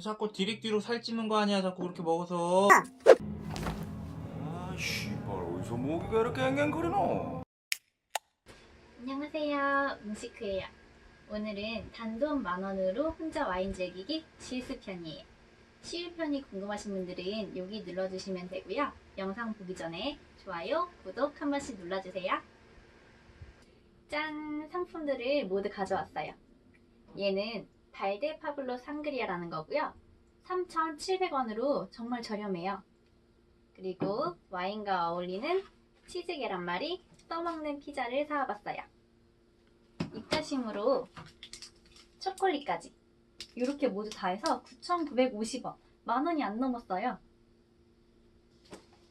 자꾸 디릭뒤로 살찌는 거 아니야 자꾸 그렇게 먹어서 아, 씨발 어디서 모기가 이렇게 앵앵거리노? 안녕하세요. 음식크예요. 오늘은 단돈 만 원으로 혼자 와인 즐기기 실수편이에요. 시유편이 궁금하신 분들은 여기 눌러주시면 되고요. 영상 보기 전에 좋아요, 구독 한 번씩 눌러주세요. 짠! 상품들을 모두 가져왔어요. 얘는 달데 파블로 상그리아라는 거고요. 3,700원으로 정말 저렴해요. 그리고 와인과 어울리는 치즈 계란말이, 떠먹는 피자를 사와봤어요. 입가심으로 초콜릿까지 이렇게 모두 다 해서 9,950원 만 원이 안 넘었어요.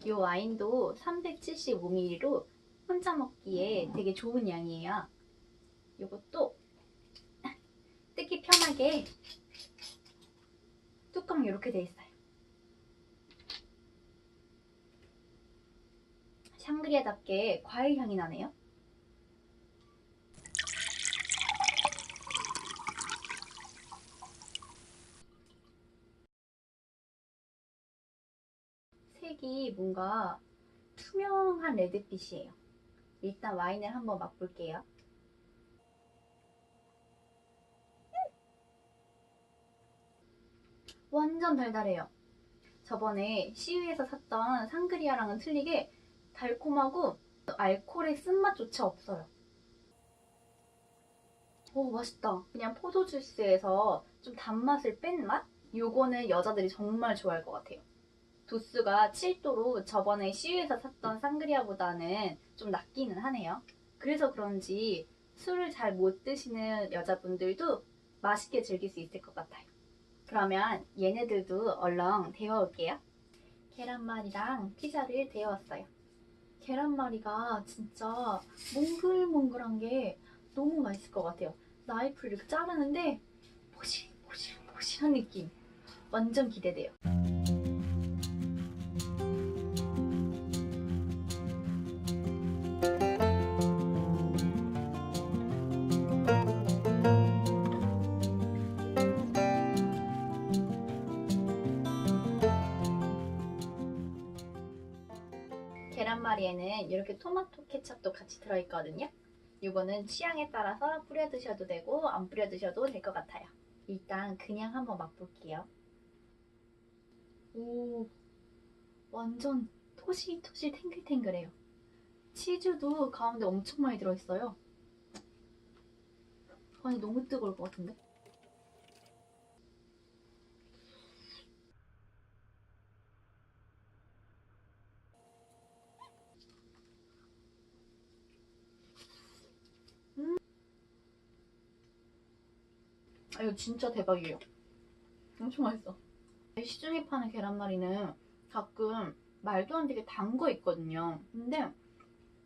이 와인도 375ml로 혼자 먹기에 되게 좋은 양이에요. 이것도 뜯기 편하게 뚜껑 이렇게 돼 있어요. 샹그리아답게 과일 향이 나네요. 색이 뭔가 투명한 레드빛이에요. 일단 와인을 한번 맛볼게요. 완전 달달해요. 저번에 시위에서 샀던 상그리아랑은 틀리게 달콤하고 알코올의 쓴맛조차 없어요. 오, 맛있다. 그냥 포도 주스에서 좀 단맛을 뺀 맛? 요거는 여자들이 정말 좋아할 것 같아요. 도수가 7도로 저번에 시유에서 샀던 상그리아보다는 좀 낮기는 하네요. 그래서 그런지 술을 잘 못 드시는 여자분들도 맛있게 즐길 수 있을 것 같아요. 그러면 얘네들도 얼렁 데워올게요. 계란말이랑 피자를 데워왔어요. 계란말이가 진짜 몽글몽글한 게 너무 맛있을 것 같아요. 나이프를 자르는데 포실포실포실한 느낌. 완전 기대돼요. 계란말이에는 이렇게 토마토 케첩도 같이 들어있거든요. 이거는 취향에 따라서 뿌려 드셔도 되고 안 뿌려 드셔도 될 것 같아요. 일단 그냥 한번 맛볼게요. 오, 완전 토실토실 탱글탱글해요. 치즈도 가운데 엄청 많이 들어있어요. 아니 너무 뜨거울 것 같은데? 아, 이거 진짜 대박이에요. 엄청 맛있어. 시중에 파는 계란말이는 가끔 말도 안 되게 단 거 있거든요. 근데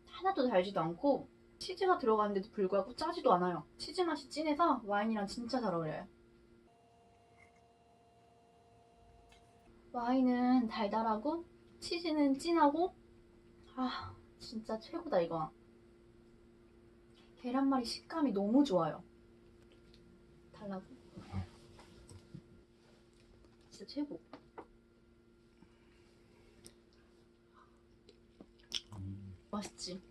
하나도 달지도 않고 치즈가 들어가는데도 불구하고 짜지도 않아요. 치즈 맛이 진해서 와인이랑 진짜 잘 어울려요. 와인은 달달하고 치즈는 진하고 아 진짜 최고다 이거. 계란말이 식감이 너무 좋아요. 달라고. 진짜 최고. 맛있지?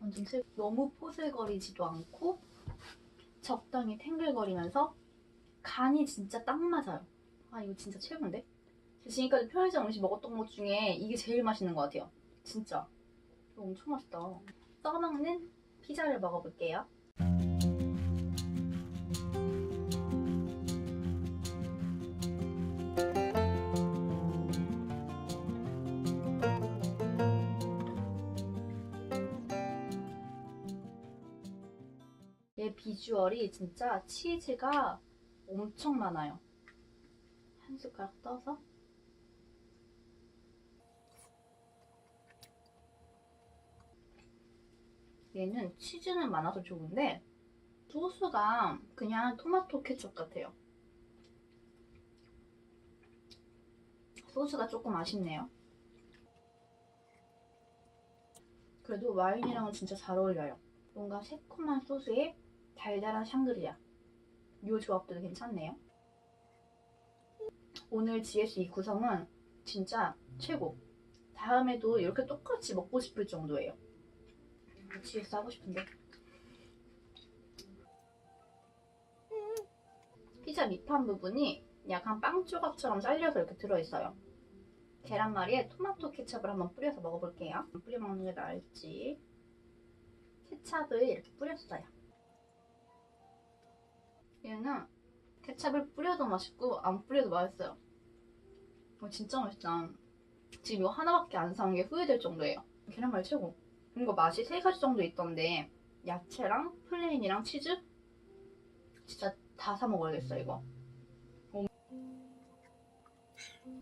완전 최고. 너무 포슬거리지도 않고 적당히 탱글거리면서 간이 진짜 딱 맞아요. 아 이거 진짜 최고인데? 지금까지 편의점 음식 먹었던 것 중에 이게 제일 맛있는 것 같아요. 진짜. 이거 엄청 맛있다. 떠먹는 피자를 먹어볼게요. 비주얼이 진짜 치즈가 엄청 많아요. 한 숟가락 떠서 얘는 치즈는 많아서 좋은데 소스가 그냥 토마토 케첩 같아요. 소스가 조금 아쉽네요. 그래도 와인이랑은 진짜 잘 어울려요. 뭔가 새콤한 소스에 달달한 샹그리아. 이 조합도 괜찮네요. 오늘 GS 이 구성은 진짜 최고. 다음에도 이렇게 똑같이 먹고 싶을 정도예요. GS 하고 싶은데. 피자 밑판 부분이 약간 빵 조각처럼 잘려서 이렇게 들어있어요. 계란말이에 토마토 케첩을 한번 뿌려서 먹어볼게요. 뿌려 먹는 게 나을지. 케찹을 이렇게 뿌렸어요. 얘는 케찹을 뿌려도 맛있고 안 뿌려도 맛있어요. 어, 진짜 맛있다. 지금 이거 하나밖에 안 사온 게 후회될 정도예요. 계란말이 최고. 이거 맛이 세 가지 정도 있던데 야채랑 플레인이랑 치즈 진짜 다 사 먹어야겠어 이거. 어.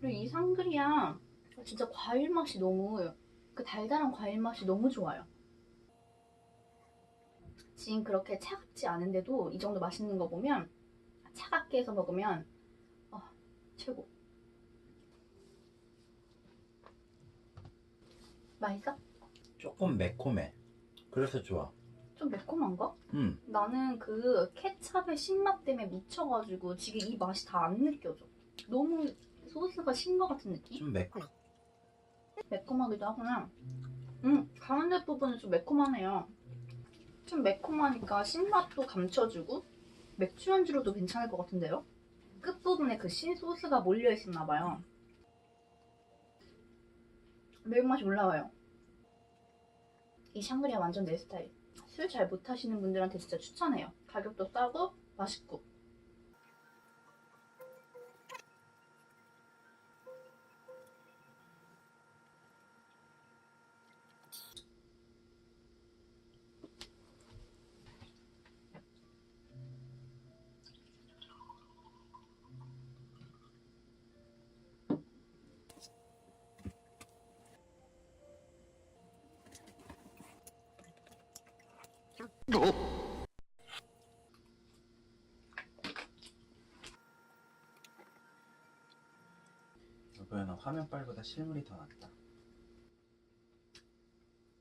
그리고 이 상그리야 진짜 과일 맛이 너무 그 달달한 과일 맛이 너무 좋아요. 지금 그렇게 차갑지 않은데도 이 정도 맛있는 거 보면 차갑게 해서 먹으면 어, 최고. 맛있어? 조금 매콤해. 그래서 좋아. 좀 매콤한가? 음, 나는 그 케찹의 신맛 때문에 미쳐가지고 지금 이 맛이 다 안 느껴져. 너무 소스가 신 것 같은 느낌? 좀 매콤. 매콤하기도 하구나. 음, 가운데 부분은 좀 매콤하네요. 좀 매콤하니까 신맛도 감춰주고 맥주 안주로도 괜찮을 것 같은데요? 끝부분에 그 신 소스가 몰려있었나 봐요. 매운맛이 올라와요. 이 샹그리아 완전 내 스타일. 술 잘 못하시는 분들한테 진짜 추천해요. 가격도 싸고 맛있고. 여보야, 나 화면 빨보다 실물이 더 낫다.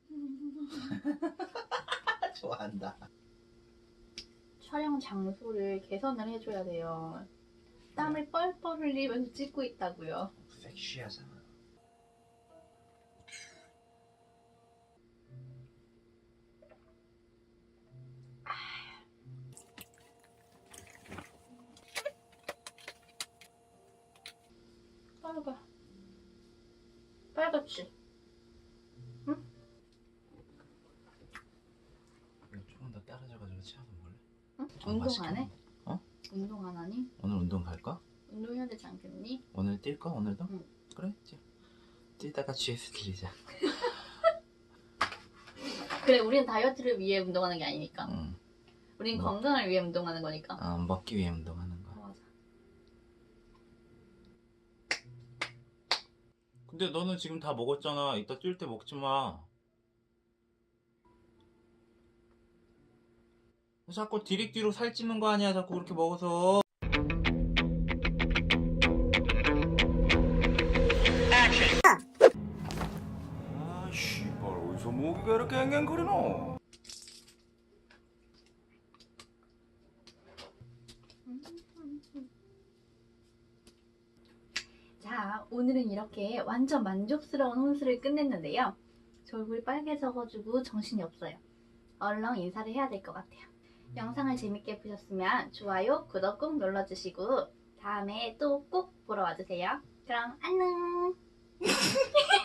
좋아한다. 촬영 장소를 개선을 해줘야 돼요. 땀을 뻘뻘 흘리면서 찍고 있다고요. 섹시하잖아. 빨가. 빨갛지? 이거 조금 더 따라져가지고 치아도 먹을래? 응? 아, 운동 안 해? 어? 운동 안 하니? 오늘 운동 갈까? 운동해야 되지 않겠니? 오늘 뛸까? 오늘도? 응. 그래, 뛰어. 뛰다가 GS 들리자. 그래, 우리는 다이어트를 위해 운동하는 게 아니니까. 응. 우린 뭐. 건강을 위해 운동하는 거니까. 아, 먹기 위해 운동하는 거야. 맞아. 근데 너는 지금 다 먹었잖아. 이따 뛸 때 먹지 마. 자꾸 디릭뒤로 살찌는 거 아니야. 자꾸 그렇게 먹어서. 아 씨발 어디서 모기가 이렇게 앵앵거리노? 자, 오늘은 이렇게 완전 만족스러운 혼술을 끝냈는데요. 저 얼굴이 빨개져가지고 정신이 없어요. 얼렁 인사를 해야 될 것 같아요. 영상을 재밌게 보셨으면 좋아요, 구독 꼭 눌러주시고 다음에 또 꼭 보러 와주세요. 그럼 안녕!